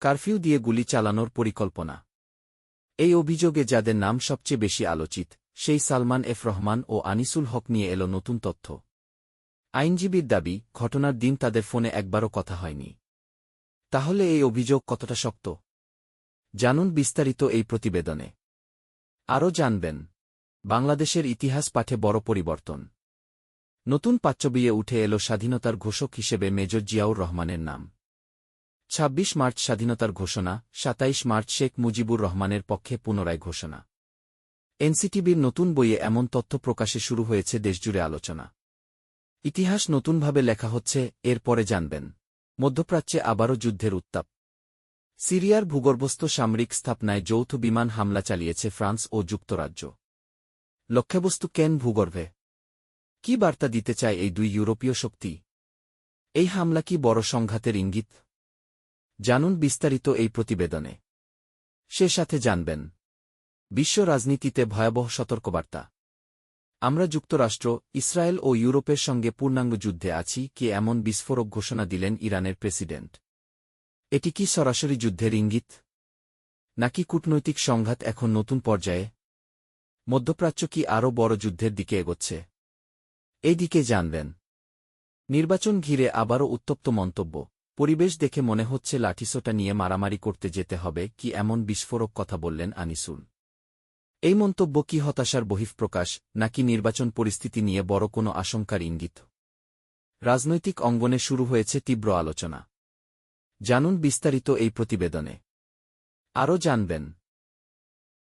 Curfew দিয়ে গুলি চালানোর পরিকল্পনা। এই অভিযোগে যাদের নাম সবচেয়ে বেশি আলোচিত, সেই সালমান এফ রহমান ও আনিসুল হক নিয়ে এলো নতুন তথ্য। আইনজীবীর দাবি, ঘটনার দিন তাদের ফোনে একবারও কথা হয়নি। তাহলে এই অভিযোগ কতটা শক্ত? জানুন বিস্তারিত এই প্রতিবেদনে। আরও জানবেন, বাংলাদেশের ইতিহাস পাঠে বড় পরিবর্তন। নতুন পাচ্যবিয়ে উঠে এলো স্বাধীনতার ঘোষক হিসেবে মেজর জিয়াউর রহমানের নাম। ২৬ মার্চ স্বাধীনতার ঘোষণা ২৭ মার্চ শেখ মুজিবুর রহমানের পক্ষে পুনরায় ঘোষণা। এনসিটিবির নতুন বইয়ে এমন তথ্য প্রকাশে শুরু হয়েছে দেশজুড়ে আলোচনা। ইতিহাস নতুনভাবে লেখা হচ্ছে এরপরে জানবেন। মধ্যপ্রাচ্যে আবারও যুদ্ধের উত্তাপ। সিরিয়ার ভূগর্ভস্থ সামরিক স্থাপনায় যৌথ বিমান হামলা চালিয়েছে ফ্রান্স ও যুক্তরাজ্য। লক্ষ্যবস্তু কেন ভূগর্ভে? কি বার্তা দিতে চায় এই দুই ইউরোপীয় শক্তি? এই হামলা কি বড় সংঘাতের ইঙ্গিত? জানুন বিস্তারিত এই প্রতিবেদনে। সে সাথে জানবেন, বিশ্ব রাজনীতিতে ভয়াবহ সতর্কবার্তা। আমরা যুক্তরাষ্ট্র, ইসরায়েল ও ইউরোপের সঙ্গে পূর্ণাঙ্গ যুদ্ধে আছি কি এমন বিস্ফোরক ঘোষণা দিলেন ইরানের প্রেসিডেন্ট। এটি কি সরাসরি যুদ্ধের ইঙ্গিত? নাকি কূটনৈতিক সংঘাত এখন নতুন পর্যায়ে? মধ্যপ্রাচ্য কি আরও বড় যুদ্ধের দিকে এগোচ্ছে? এই দিকে জানবেন। নির্বাচন ঘিরে আবারও উত্তপ্ত মন্তব্য। পরিবেশ দেখে মনে হচ্ছে লাঠিসোটা নিয়ে মারামারি করতে যেতে হবে, কি এমন বিস্ফোরক কথা বললেন আনিসুল। এই মন্তব্য কি হতাশার বহিঃপ্রকাশ, নাকি নির্বাচন পরিস্থিতি নিয়ে বড় কোনো আশঙ্কার ইঙ্গিত? রাজনৈতিক অঙ্গনে শুরু হয়েছে তীব্র আলোচনা। জানুন বিস্তারিত এই প্রতিবেদনে। আরও জানবেন।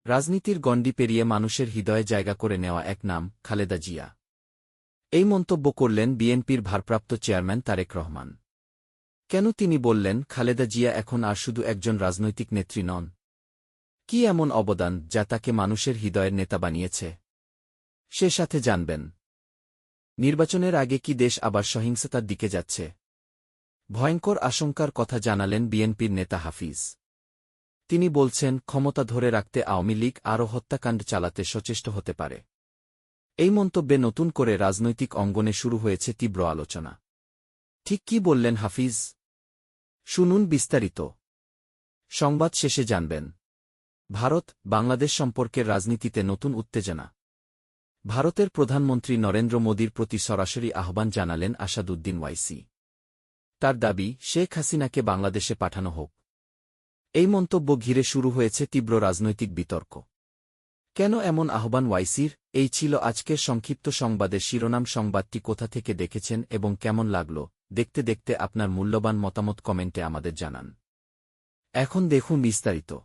রাজনীতির গণ্ডি পেরিয়ে মানুষের হৃদয়ে জায়গা করে নেওয়া এক নাম, খালেদা জিয়া। এই মন্তব্য করলেন বিএনপির ভারপ্রাপ্ত চেয়ারম্যান তারেক রহমান। কেন তিনি বললেন, খালেদা জিয়া এখন আর শুধু একজন রাজনৈতিক নেত্রী নন? কি এমন অবদান যা তাকে মানুষের হৃদয়ের নেতা বানিয়েছে? সে সাথে জানবেন। নির্বাচনের আগে কি দেশ আবার সহিংসতার দিকে যাচ্ছে? ভয়ঙ্কর আশঙ্কার কথা জানালেন বিএনপির নেতা হাফিজ। তিনি বলছেন, ক্ষমতা ধরে রাখতে আওয়ামী লীগ আরও হত্যাকাণ্ড চালাতে সচেষ্ট হতে পারে। এই মন্তব্যে নতুন করে রাজনৈতিক অঙ্গনে শুরু হয়েছে তীব্র আলোচনা। ঠিক কি বললেন হাফিজ? শুনুন বিস্তারিত। সংবাদ শেষে জানবেন। ভারত, বাংলাদেশ সম্পর্কের রাজনীতিতে নতুন উত্তেজনা। ভারতের প্রধানমন্ত্রী নরেন্দ্র মোদীর প্রতি সরাসরি আহ্বান জানালেন আসাদুদ্দিন ওয়াইসি। তার দাবি, শেখ হাসিনাকে বাংলাদেশে পাঠানো হোক। এই মন্তব্য ঘিরে শুরু হয়েছে তীব্র রাজনৈতিক বিতর্ক। কেন এমন আহ্বান ওয়াইসির? এই ছিল আজকের সংক্ষিপ্ত সংবাদের শিরোনাম। সংবাদটি কোথা থেকে দেখেছেন এবং কেমন লাগল? দেখতে দেখতে আপনার মূল্যবান মতামত কমেন্টে আমাদের জানান। এখন দেখুন বিস্তারিত।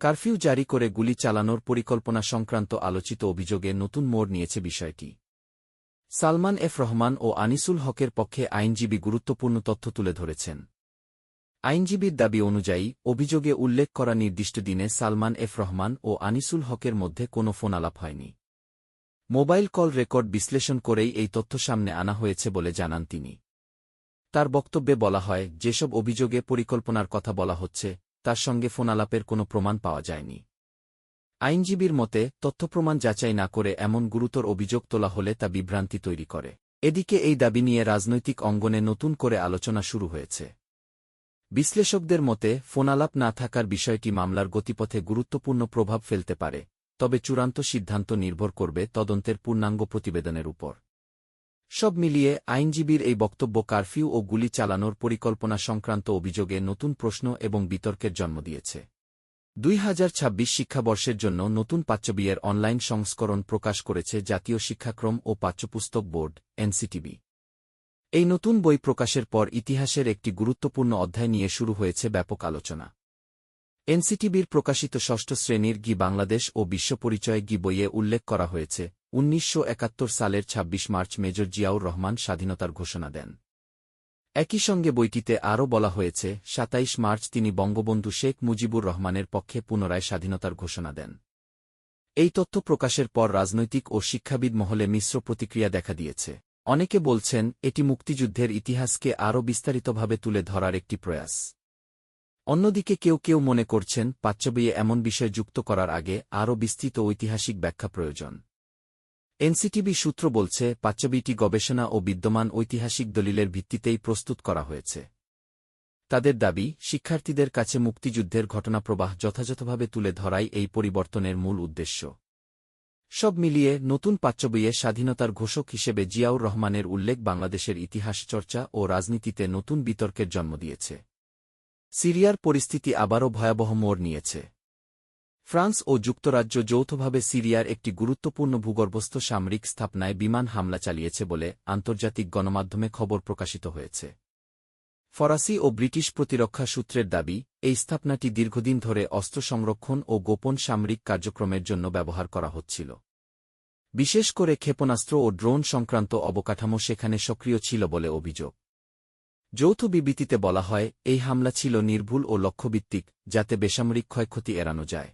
কারফিউ জারি করে গুলি চালানোর পরিকল্পনা সংক্রান্ত আলোচিত অভিযোগে নতুন মোড় নিয়েছে বিষয়টি। সালমান এফ রহমান ও আনিসুল হকের পক্ষে আইনজীবী গুরুত্বপূর্ণ তথ্য তুলে ধরেছেন। আইনজীবীর দাবি অনুযায়ী, অভিযোগে উল্লেখ করা নির্দিষ্ট দিনে সালমান এফ রহমান ও আনিসুল হকের মধ্যে কোনো ফোনালাপ হয়নি। মোবাইল কল রেকর্ড বিশ্লেষণ করেই এই তথ্য সামনে আনা হয়েছে বলে জানান তিনি। তার বক্তব্যে বলা হয়, যেসব অভিযোগে পরিকল্পনার কথা বলা হচ্ছে, তার সঙ্গে ফোনালাপের কোনো প্রমাণ পাওয়া যায়নি। আইনজীবীর মতে তথ্যপ্রমাণ যাচাই না করে এমন গুরুতর অভিযোগ তোলা হলে তা বিভ্রান্তি তৈরি করে। এদিকে এই দাবি নিয়ে রাজনৈতিক অঙ্গনে নতুন করে আলোচনা শুরু হয়েছে। বিশ্লেষকদের মতে, ফোনালাপ না থাকার বিষয়টি মামলার গতিপথে গুরুত্বপূর্ণ প্রভাব ফেলতে পারে, তবে চূড়ান্ত সিদ্ধান্ত নির্ভর করবে তদন্তের পূর্ণাঙ্গ প্রতিবেদনের উপর। সব মিলিয়ে, আইনজীবীর এই বক্তব্য কারফিউ ও গুলি চালানোর পরিকল্পনা সংক্রান্ত অভিযোগে নতুন প্রশ্ন এবং বিতর্কের জন্ম দিয়েছে। দুই হাজার ছাব্বিশ শিক্ষাবর্ষের জন্য নতুন পাচ্যবিয়ের অনলাইন সংস্করণ প্রকাশ করেছে জাতীয় শিক্ষাক্রম ও পাঠ্যপুস্তক বোর্ড, এনসিটিবি। এই নতুন বই প্রকাশের পর ইতিহাসের একটি গুরুত্বপূর্ণ অধ্যায় নিয়ে শুরু হয়েছে ব্যাপক আলোচনা। এনসিটিবির প্রকাশিত ষষ্ঠ শ্রেণির গি বাংলাদেশ ও বিশ্বপরিচয় গি বইয়ে উল্লেখ করা হয়েছে, উনিশশো একাত্তর সালের ২৬ মার্চ মেজর জিয়াউর রহমান স্বাধীনতার ঘোষণা দেন। একই সঙ্গে বইটিতে আরও বলা হয়েছে ২৭ মার্চ তিনি বঙ্গবন্ধু শেখ মুজিবুর রহমানের পক্ষে পুনরায় স্বাধীনতার ঘোষণা দেন। এই তথ্য প্রকাশের পর রাজনৈতিক ও শিক্ষাবিদ মহলে মিশ্র প্রতিক্রিয়া দেখা দিয়েছে। অনেকে বলছেন, এটি মুক্তিযুদ্ধের ইতিহাসকে আরও বিস্তারিতভাবে তুলে ধরার একটি প্রয়াস। অন্যদিকে কেউ কেউ মনে করছেন পাচ্যবইয়ে এমন বিষয় যুক্ত করার আগে আরও বিস্তৃত ঐতিহাসিক ব্যাখ্যা প্রয়োজন। এনসিটিভি সূত্র বলছে পাচ্চবিটি গবেষণা ও বিদ্যমান ঐতিহাসিক দলিলের ভিত্তিতেই প্রস্তুত করা হয়েছে। তাদের দাবি, শিক্ষার্থীদের কাছে মুক্তিযুদ্ধের ঘটনাপ্রবাহ যথাযথভাবে তুলে ধরাই এই পরিবর্তনের মূল উদ্দেশ্য। সব মিলিয়ে নতুন পাচ্চবইয়ে স্বাধীনতার ঘোষক হিসেবে জিয়াউর রহমানের উল্লেখ বাংলাদেশের ইতিহাস চর্চা ও রাজনীতিতে নতুন বিতর্কের জন্ম দিয়েছে। সিরিয়ার পরিস্থিতি আবারও ভয়াবহ মোড় নিয়েছে। ফ্রান্স ও যুক্তরাজ্য যৌথভাবে সিরিয়ার একটি গুরুত্বপূর্ণ ভূগর্ভস্থ সামরিক স্থাপনায় বিমান হামলা চালিয়েছে বলে আন্তর্জাতিক গণমাধ্যমে খবর প্রকাশিত হয়েছে। ফরাসি ও ব্রিটিশ প্রতিরক্ষা সূত্রের দাবি, এই স্থাপনাটি দীর্ঘদিন ধরে অস্ত্র সংরক্ষণ ও গোপন সামরিক কার্যক্রমের জন্য ব্যবহার করা হচ্ছিল। বিশেষ করে ক্ষেপণাস্ত্র ও ড্রোন সংক্রান্ত অবকাঠামো সেখানে সক্রিয় ছিল বলে অভিযোগ। যৌথ বিবৃতিতে বলা হয়, এই হামলা ছিল নির্ভুল ও লক্ষ্যভিত্তিক, যাতে বেসামরিক ক্ষয়ক্ষতি এড়ানো যায়।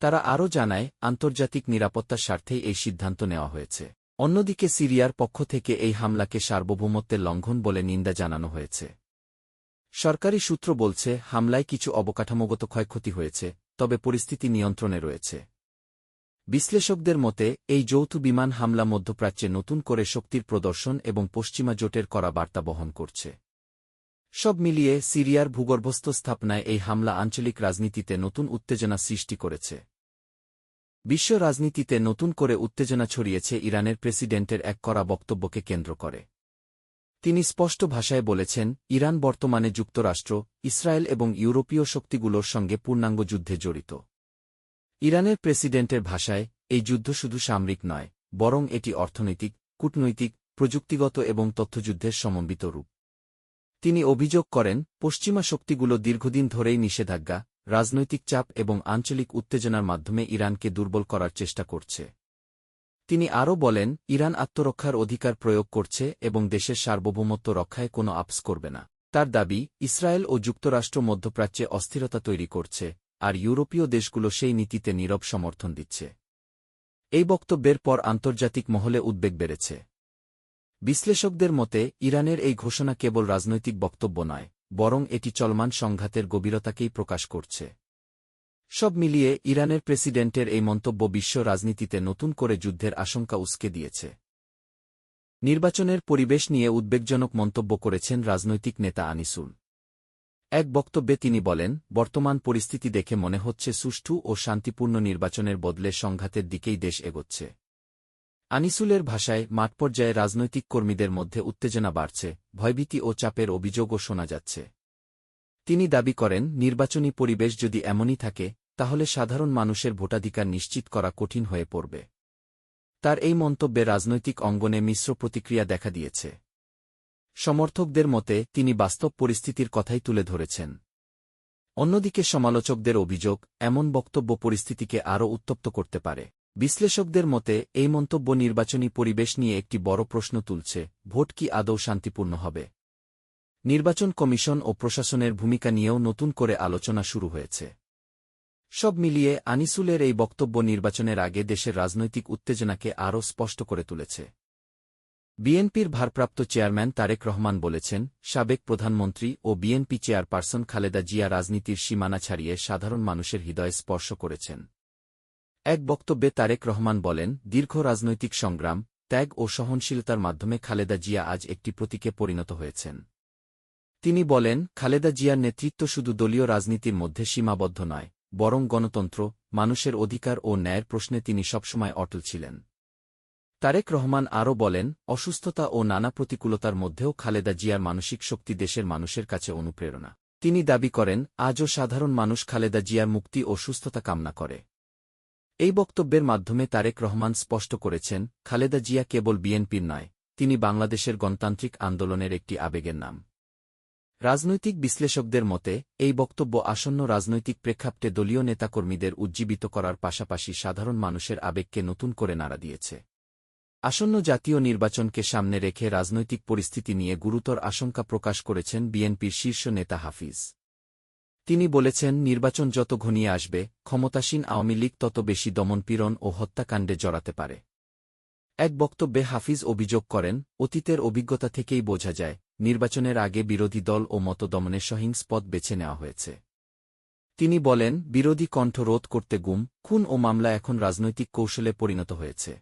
তারা আরও জানায়, আন্তর্জাতিক নিরাপত্তার স্বার্থেই এই সিদ্ধান্ত নেওয়া হয়েছে। অন্যদিকে সিরিয়ার পক্ষ থেকে এই হামলাকে সার্বভৌমত্বের লঙ্ঘন বলে নিন্দা জানানো হয়েছে। সরকারি সূত্র বলছে, হামলায় কিছু অবকাঠামোগত ক্ষয়ক্ষতি হয়েছে, তবে পরিস্থিতি নিয়ন্ত্রণে রয়েছে। বিশ্লেষকদের মতে, এই যৌথ বিমান হামলা মধ্যপ্রাচ্যে নতুন করে শক্তির প্রদর্শন এবং পশ্চিমা জোটের করা বার্তা বহন করছে। সব মিলিয়ে সিরিয়ার ভূগর্ভস্থ স্থাপনায় এই হামলা আঞ্চলিক রাজনীতিতে নতুন উত্তেজনা সৃষ্টি করেছে। বিশ্ব রাজনীতিতে নতুন করে উত্তেজনা ছড়িয়েছে ইরানের প্রেসিডেন্টের এক করা বক্তব্যকে কেন্দ্র করে। তিনি স্পষ্ট ভাষায় বলেছেন, ইরান বর্তমানে যুক্তরাষ্ট্র, ইসরায়েল এবং ইউরোপীয় শক্তিগুলোর সঙ্গে পূর্ণাঙ্গ যুদ্ধে জড়িত। ইরানের প্রেসিডেন্টের ভাষায়, এই যুদ্ধ শুধু সামরিক নয়, বরং এটি অর্থনৈতিক, কূটনৈতিক, প্রযুক্তিগত এবং তথ্যযুদ্ধের সমন্বিত রূপ। তিনি অভিযোগ করেন, পশ্চিমা শক্তিগুলো দীর্ঘদিন ধরেই নিষেধাজ্ঞা রাজনৈতিক চাপ এবং আঞ্চলিক উত্তেজনার মাধ্যমে ইরানকে দুর্বল করার চেষ্টা করছে। তিনি আরও বলেন, ইরান আত্মরক্ষার অধিকার প্রয়োগ করছে এবং দেশের সার্বভৌমত্ব রক্ষায় কোনো আপস করবে না। তার দাবি, ইসরায়েল ও যুক্তরাষ্ট্র মধ্যপ্রাচ্যে অস্থিরতা তৈরি করছে, আর ইউরোপীয় দেশগুলো সেই নীতিতে নীরব সমর্থন দিচ্ছে। এই বক্তব্যের পর আন্তর্জাতিক মহলে উদ্বেগ বেড়েছে। বিশ্লেষকদের মতে, ইরানের এই ঘোষণা কেবল রাজনৈতিক বক্তব্য নয় বরং এটি চলমান সংঘাতের গভীরতাকেই প্রকাশ করছে। সব মিলিয়ে ইরানের প্রেসিডেন্টের এই মন্তব্য বিশ্ব রাজনীতিতে নতুন করে যুদ্ধের আশঙ্কা উস্কে দিয়েছে। নির্বাচনের পরিবেশ নিয়ে উদ্বেগজনক মন্তব্য করেছেন রাজনৈতিক নেতা আনিসুল। এক বক্তব্যে তিনি বলেন, বর্তমান পরিস্থিতি দেখে মনে হচ্ছে সুষ্ঠু ও শান্তিপূর্ণ নির্বাচনের বদলে সংঘাতের দিকেই দেশ এগোচ্ছে। আনিসুলের ভাষায় মাঠ পর্যায়ে রাজনৈতিক কর্মীদের মধ্যে উত্তেজনা বাড়ছে, ভয়ভীতি ও চাপের অভিযোগও শোনা যাচ্ছে। তিনি দাবি করেন, নির্বাচনী পরিবেশ যদি এমনই থাকে, তাহলে সাধারণ মানুষের ভোটাধিকার নিশ্চিত করা কঠিন হয়ে পড়বে। তার এই মন্তব্যে রাজনৈতিক অঙ্গনে মিশ্র প্রতিক্রিয়া দেখা দিয়েছে। সমর্থকদের মতে, তিনি বাস্তব পরিস্থিতির কথাই তুলে ধরেছেন। অন্যদিকে সমালোচকদের অভিযোগ, এমন বক্তব্য পরিস্থিতিকে আরও উত্তপ্ত করতে পারে। বিশ্লেষকদের মতে, এই মন্তব্য নির্বাচনী পরিবেশ নিয়ে একটি বড় প্রশ্ন তুলছে, ভোট কি আদৌ শান্তিপূর্ণ হবে? নির্বাচন কমিশন ও প্রশাসনের ভূমিকা নিয়েও নতুন করে আলোচনা শুরু হয়েছে। সব মিলিয়ে আনিসুলের এই বক্তব্য নির্বাচনের আগে দেশের রাজনৈতিক উত্তেজনাকে আরও স্পষ্ট করে তুলেছে। বিএনপির ভারপ্রাপ্ত চেয়ারম্যান তারেক রহমান বলেছেন, সাবেক প্রধানমন্ত্রী ও বিএনপি চেয়ারপারসন খালেদা জিয়া রাজনীতির সীমানা ছাড়িয়ে সাধারণ মানুষের হৃদয়ে স্পর্শ করেছেন। এক বক্তব্যে তারেক রহমান বলেন, দীর্ঘ রাজনৈতিক সংগ্রাম, ত্যাগ ও সহনশীলতার মাধ্যমে খালেদা জিয়া আজ একটি প্রতীকে পরিণত হয়েছেন। তিনি বলেন, খালেদা জিয়ার নেতৃত্ব শুধু দলীয় রাজনীতির মধ্যে সীমাবদ্ধ নয়, বরং গণতন্ত্র, মানুষের অধিকার ও ন্যায়ের প্রশ্নে তিনি সবসময় অটল ছিলেন। তারেক রহমান আরও বলেন, অসুস্থতা ও নানা প্রতিকূলতার মধ্যেও খালেদা জিয়ার মানসিক শক্তি দেশের মানুষের কাছে অনুপ্রেরণা। তিনি দাবি করেন, আজও সাধারণ মানুষ খালেদা জিয়ার মুক্তি ও সুস্থতা কামনা করে। এই বক্তব্যের মাধ্যমে তারেক রহমান স্পষ্ট করেছেন, খালেদা জিয়া কেবল বিএনপির নয়, তিনি বাংলাদেশের গণতান্ত্রিক আন্দোলনের একটি আবেগের নাম। রাজনৈতিক বিশ্লেষকদের মতে, এই বক্তব্য আসন্ন রাজনৈতিক প্রেক্ষাপটে দলীয় নেতাকর্মীদের উজ্জীবিত করার পাশাপাশি সাধারণ মানুষের আবেগকে নতুন করে নাড়া দিয়েছে। আসন্ন জাতীয় নির্বাচনকে সামনে রেখে রাজনৈতিক পরিস্থিতি নিয়ে গুরুতর আশঙ্কা প্রকাশ করেছেন বিএনপির শীর্ষ নেতা হাফিজ। তিনি বলেছেন, নির্বাচন যত ঘনিয়ে আসবে, ক্ষমতাসীন আওয়ামী লীগ তত বেশি দমনপীড়ন ও হত্যাকাণ্ডে জড়াতে পারে। এক বক্তব্যে হাফিজ অভিযোগ করেন, অতীতের অভিজ্ঞতা থেকেই বোঝা যায়, নির্বাচনের আগে বিরোধী দল ও মতদমনের সহিংস পথ বেছে নেওয়া হয়েছে। তিনি বলেন, বিরোধী কণ্ঠ রোধ করতে গুম, খুন ও মামলা এখন রাজনৈতিক কৌশলে পরিণত হয়েছে।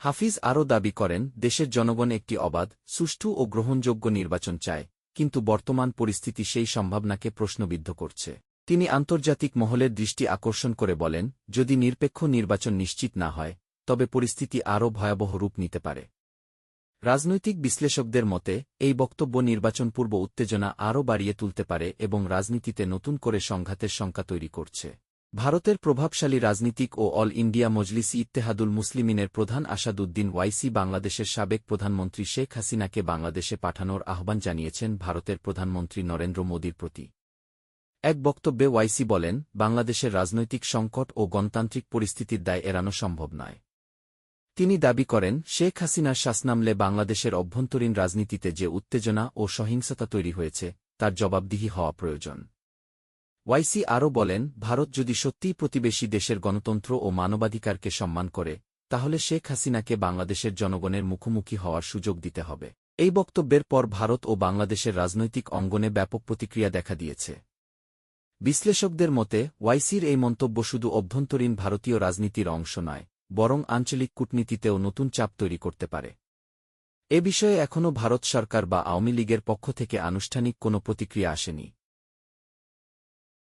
হাফিজ আরও দাবি করেন, দেশের জনগণ একটি অবাধ, সুষ্ঠু ও গ্রহণযোগ্য নির্বাচন চায় কিন্তু বর্তমান পরিস্থিতি সেই সম্ভাবনাকে প্রশ্নবিদ্ধ করছে। তিনি আন্তর্জাতিক মহলের দৃষ্টি আকর্ষণ করে বলেন, যদি নিরপেক্ষ নির্বাচন নিশ্চিত না হয়, তবে পরিস্থিতি আরও ভয়াবহ রূপ নিতে পারে। রাজনৈতিক বিশ্লেষকদের মতে, এই বক্তব্য নির্বাচন পূর্ব উত্তেজনা আরও বাড়িয়ে তুলতে পারে এবং রাজনীতিতে নতুন করে সংঘাতের শঙ্কা তৈরি করছে। ভারতের প্রভাবশালী রাজনীতিক ও অল ইন্ডিয়া মজলিস ইত্তেহাদুল মুসলিমিনের প্রধান আসাদুদ্দিন ওয়াইসি বাংলাদেশের সাবেক প্রধানমন্ত্রী শেখ হাসিনাকে বাংলাদেশে পাঠানোর আহ্বান জানিয়েছেন ভারতের প্রধানমন্ত্রী নরেন্দ্র মোদীর প্রতি। এক বক্তব্যে ওয়াইসি বলেন, বাংলাদেশের রাজনৈতিক সংকট ও গণতান্ত্রিক পরিস্থিতির দায় এড়ানো সম্ভব নয়। তিনি দাবি করেন, শেখ হাসিনার শাসনামলে বাংলাদেশের অভ্যন্তরীণ রাজনীতিতে যে উত্তেজনা ও সহিংসতা তৈরি হয়েছে, তার জবাবদিহি হওয়া প্রয়োজন। ওয়াইসি আরও বলেন, ভারত যদি সত্যিই প্রতিবেশী দেশের গণতন্ত্র ও মানবাধিকারকে সম্মান করে, তাহলে শেখ হাসিনাকে বাংলাদেশের জনগণের মুখোমুখি হওয়ার সুযোগ দিতে হবে। এই বক্তব্যের পর ভারত ও বাংলাদেশের রাজনৈতিক অঙ্গনে ব্যাপক প্রতিক্রিয়া দেখা দিয়েছে। বিশ্লেষকদের মতে, ওয়াইসির এই মন্তব্য শুধু অভ্যন্তরীণ ভারতীয় রাজনীতির অংশ নয়, বরং আঞ্চলিক কূটনীতিতেও নতুন চাপ তৈরি করতে পারে। এ বিষয়ে এখনও ভারত সরকার বা আওয়ামী লীগের পক্ষ থেকে আনুষ্ঠানিক কোনো প্রতিক্রিয়া আসেনি।